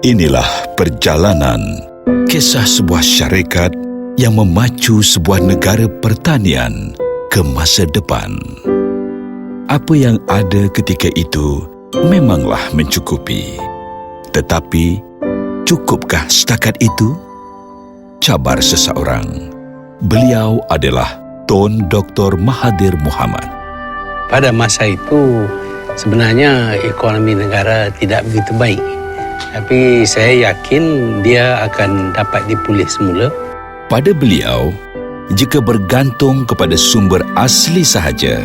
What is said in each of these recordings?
Inilah perjalanan kisah sebuah syarikat yang memacu sebuah negara pertanian ke masa depan. Apa yang ada ketika itu memanglah mencukupi. Tetapi, cukupkah setakat itu? Cabar seseorang. Beliau adalah Tun Dr. Mahathir Muhammad. Pada masa itu, sebenarnya ekonomi negara tidak begitu baik. Tapi saya yakin dia akan dapat dipulih semula. Pada beliau, jika bergantung kepada sumber asli sahaja,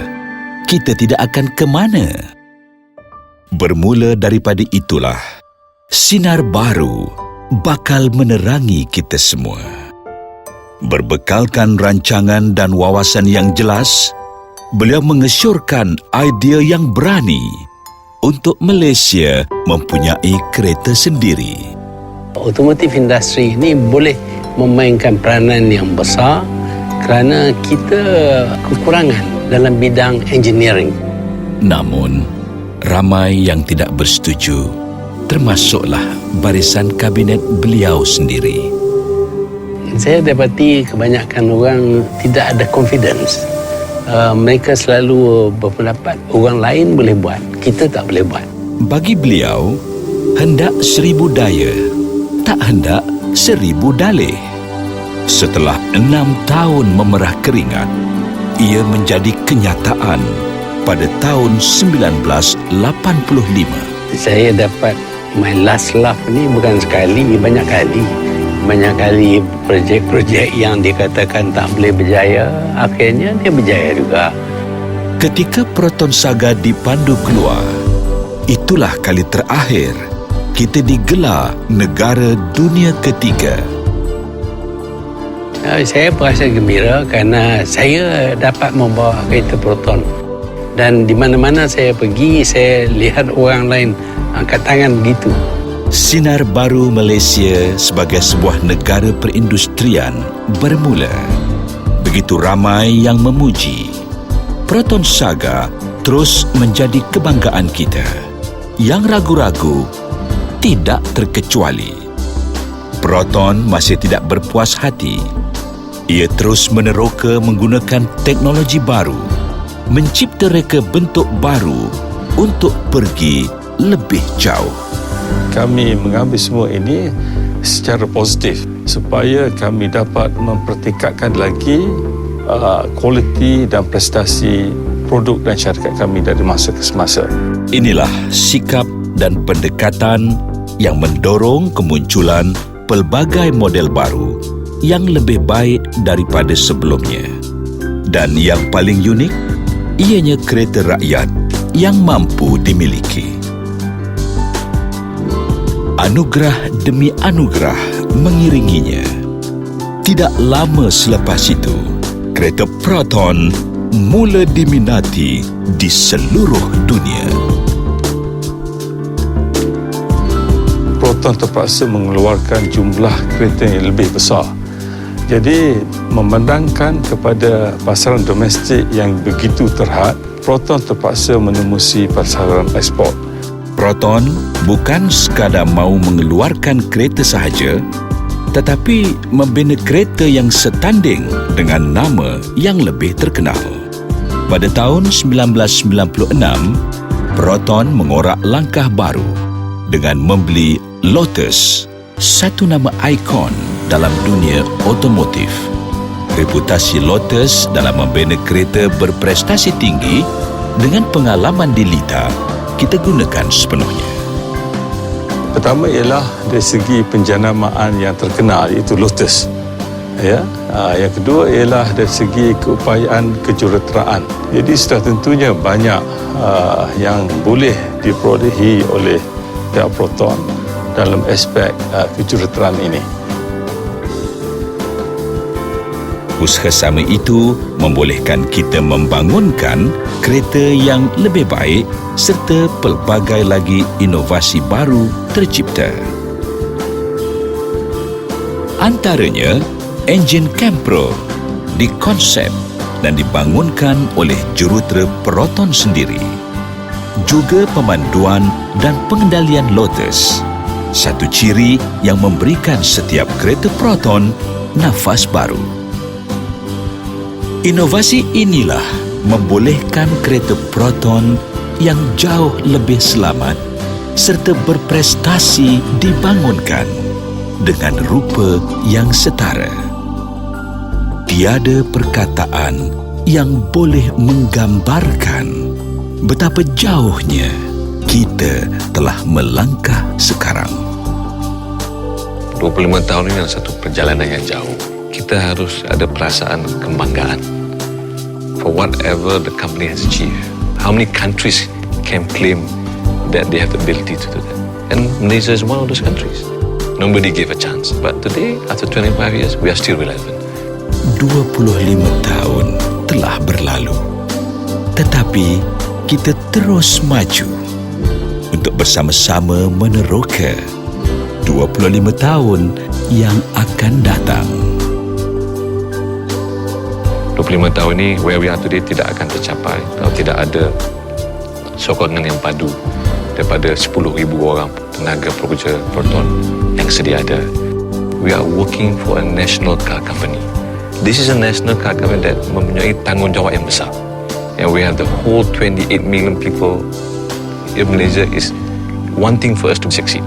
kita tidak akan ke mana. Bermula daripada itulah, sinar baru bakal menerangi kita semua. Berbekalkan rancangan dan wawasan yang jelas, beliau mengesyorkan idea yang berani untuk Malaysia mempunyai kereta sendiri. Otomotif industri ini boleh memainkan peranan yang besar kerana kita kekurangan dalam bidang engineering. Namun, ramai yang tidak bersetuju, termasuklah barisan kabinet beliau sendiri. Saya dapati kebanyakan orang tidak ada confidence. Uh, mereka selalu berpendapat orang lain boleh buat, kita tak boleh buat. Bagi beliau, hendak seribu daya, tak hendak seribu dalih. Setelah enam tahun memerah keringat, ia menjadi kenyataan pada tahun 1985. Saya dapat my last laugh ni bukan sekali, banyak kali. Banyak kali projek-projek yang dikatakan tak boleh berjaya, akhirnya dia berjaya juga. Ketika Proton Saga dipandu keluar, itulah kali terakhir kita digelar negara dunia ketiga. Uh, Saya berasa gembira kerana saya dapat membawa kereta Proton. Dan di mana-mana saya pergi, saya lihat orang lain angkat tangan begitu. Sinar baru Malaysia sebagai sebuah negara perindustrian bermula. Begitu ramai yang memuji. Proton Saga terus menjadi kebanggaan kita. Yang ragu-ragu tidak terkecuali. Proton masih tidak berpuas hati. Ia terus meneroka menggunakan teknologi baru, mencipta reka bentuk baru untuk pergi lebih jauh. Kami mengambil semua ini secara positif supaya kami dapat mempertingkatkan lagi uh, kualiti dan prestasi produk dan syarikat kami dari masa ke semasa. Inilah sikap dan pendekatan yang mendorong kemunculan pelbagai model baru yang lebih baik daripada sebelumnya. Dan yang paling unik, ianya kereta rakyat yang mampu dimiliki. Anugerah demi anugerah mengiringinya. Tidak lama selepas itu, kereta Proton mula diminati di seluruh dunia. Proton terpaksa mengeluarkan jumlah kereta yang lebih besar. Jadi memandangkan kepada pasaran domestik yang begitu terhad, Proton terpaksa menemusi pasaran ekspor. Proton bukan sekadar mahu mengeluarkan kereta sahaja, tetapi membina kereta yang setanding dengan nama yang lebih terkenal. Pada tahun 1996, Proton mengorak langkah baru dengan membeli Lotus, satu nama ikon dalam dunia otomotif. Reputasi Lotus dalam membina kereta berprestasi tinggi dengan pengalaman di Lita kita gunakan sepenuhnya. Pertama ialah dari segi penjanamaan yang terkenal iaitu Lotus. Ya, Ah, yang kedua ialah dari segi keupayaan kejuruteraan. Jadi sudah tentunya banyak ah, yang boleh diperolehi oleh pihak Proton dalam aspek ah, kejuruteraan ini. Usaha sama itu membolehkan kita membangunkan kereta yang lebih baik serta pelbagai lagi inovasi baru tercipta. Antaranya, enjin Campro dikonsep dan dibangunkan oleh jurutera Proton sendiri. Juga pemanduan dan pengendalian Lotus Satu ciri yang memberikan setiap kereta Proton nafas baru. Inovasi inilah membolehkan kereta Proton yang jauh lebih selamat serta berprestasi dibangunkan dengan rupa yang setara. Tiada perkataan yang boleh menggambarkan betapa jauhnya kita telah melangkah sekarang. 25 tahun ini adalah satu perjalanan yang jauh. Kita harus ada perasaan kebanggaan for whatever the company has achieved. How many countries can claim that they have the ability to do that? And Malaysia is one of those countries. Nobody gave a chance. But today, after 25 years, we are still relevant. 25 tahun telah berlalu. Tetapi kita terus maju untuk bersama-sama meneroka 25 tahun yang akan datang. 25 tahun ini, where we are today tidak akan tercapai kalau tidak ada sokongan yang padu daripada 10,000 orang tenaga pekerja Proton yang sedia ada. We are working for a national car company. This is a national car company that mempunyai tanggungjawab yang besar. And we have the whole 28 million people in Malaysia is wanting for us to succeed.